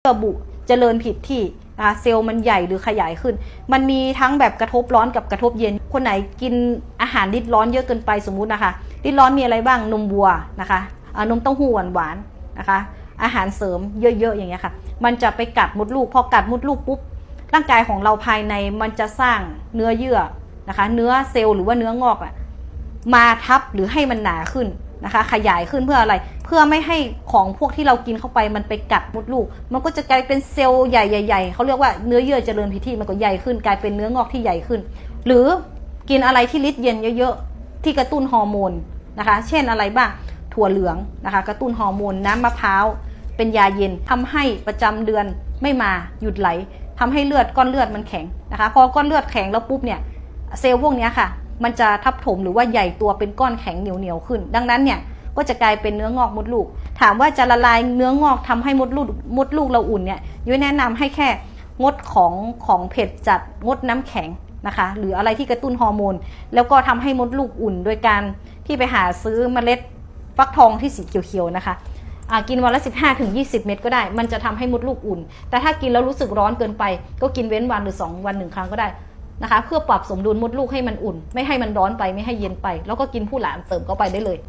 ยื่อบุเจริญผิดที่เซลล์มันใหญ่หรือขยายขึ้น มันมีทั้งแบบกระทบร้อนกับกระทบเย็น คนไหนกินอาหารริดร้อนเยอะเกินไปสมมุตินะคะริดร้อนมีอะไรบ้างนมวัวนะคะนมเต้าหู้หวานๆนะคะ อาหารเสริมเยอะๆอย่างเงี้ยค่ะ มันจะไปกัดมดลูกพอกัดมดลูกปุ๊บร่างกายของเราภายในมันจะสร้างเนื้อเยื่อนะคะ เนื้อเซลล์หรือว่าเนื้องอกอะมาทับหรือให้มันหนาขึ้นนะคะ ขยายขึ้นเพื่ออะไร พื่อไม่ให้ของพวกที่เรากินเข้าไปมันไปกัดมดลูก มันก็จะกลายเป็นเซลล์ใหญ่ๆเขาเรียกว่าเนื้อเยื่อเจริญพิธีมันก็ใหญ่ขึ้นกลายเป็นเนื้องอกที่ใหญ่ขึ้น หรือกินอะไรที่ฤทธิ์เย็นเยอะๆที่กระตุ้นฮอร์โมนนะคะ เช่นอะไรบ้างถั่วเหลืองนะคะ กระตุ้นฮอร์โมนน้ำมะพร้าวเป็นยาเย็นทำให้ประจำเดือนไม่มาหยุดไหลทำให้เลือดก้อนเลือดมันแข็งนะคะ พอก้อนเลือดแข็งแล้วปุ๊บเนี่ยเซลล์พวกนี้ค่ะ มันจะทับถมหรือว่าใหญ่ตัวเป็นก้อนแข็งเหนียวเหนียวๆขึ้น ดังนั้นเนี่ย ก็จะกลายเป็นเนื้องอกมดลูก ถามว่าจะละลายเนื้องอกทำให้มดลูกมดลูกเราอุ่นเนี่ยยุ้ยแนะนำให้แค่งดของของเผ็ดจัดงดน้ำแข็งนะคะหรืออะไรที่กระตุ้นฮอร์โมน แล้วก็ทำให้มดลูกอุ่น โดยการที่ไปหาซื้อเมล็ดฟักทองที่สีเขียวๆนะคะกินวันละ 15ถึง20 เม็ดก็ได้ มันจะทำให้มดลูกอุ่น แต่ถ้ากินแล้วรู้สึกร้อนเกินไป ก็กินเว้นวันหรือ 2 วันหนึ่งครั้งก็ได้นะคะ เพื่อปรับสมดุลมดลูกให้มันอุ่น ไม่ให้มันร้อนไปไม่ให้เย็นไป แล้วก็กินผู้หลานเสริมเข้าไปได้เลย